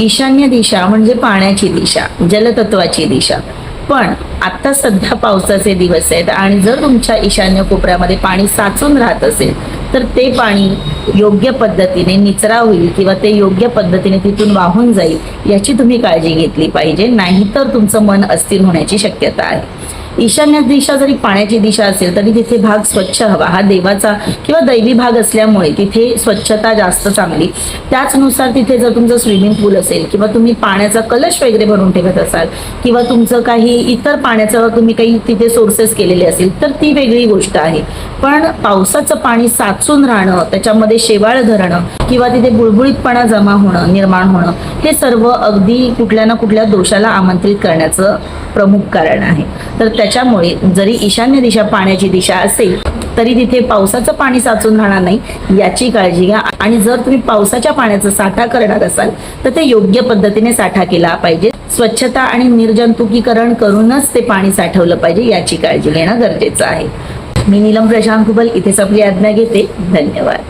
ईशान्य दिशा म्हणजे पाण्याची दिशा जलतत्वाची दिशा. पण आत्ता सध्या पावसाचे दिवस आहेत आणि जर तुमच्या ईशान्य कोपऱ्यामध्ये पाणी साचून राहत असेल तर ते पाणी योग्य पद्धतीने निचरा होईल किंवा ते योग्य पद्धतीने तिथून वाहून जाईल याची तुम्ही काळजी घेतली पाहिजे. नाहीतर तुमचं मन अस्थिर होण्याची शक्यता आहे. ईशान्य दिशा जरी पाण्याची दिशा असेल तरी तिथे भाग स्वच्छ हवा. हा देवाचा किंवा दैवी भाग असल्यामुळे तिथे स्वच्छता जास्त चांगली. त्याचनुसार तिथे जर तुमचं स्विमिंग पूल असेल किंवा तुम्ही पाण्याचा कलश वगैरे भरून ठेवत असाल किंवा तुमचं काही इतर पाण्याचं तुम्ही काही तिथे सोर्सेस केलेले असेल तर ती वेगळी गोष्ट आहे. पण पावसाचं पाणी साचून राहणं त्याच्यामध्ये शेवाळ धरणं किंवा तिथे बुळबुळीतपणा जमा होणं निर्माण होणं हे सर्व अगदी कुठल्या ना कुठल्या दोषाला आमंत्रित करण्याचं प्रमुख कारण आहे. तर त्याच्यामुळे जरी ईशान्य दिशा पाण्याची दिशा असेल तरी तिथे पावसाचं पाणी साचून राहणार नाही याची काळजी घ्या. आणि जर तुम्ही पावसाच्या पाण्याचा साठा करणार असाल तर ते योग्य पद्धतीने साठा केला पाहिजे. स्वच्छता आणि निर्जंतुकीकरण करूनच ते पाणी साठवलं पाहिजे याची काळजी घेणं गरजेचं आहे. मी नीलम प्रशांत कुबल इथेच आपली आज्ञा घेते. धन्यवाद.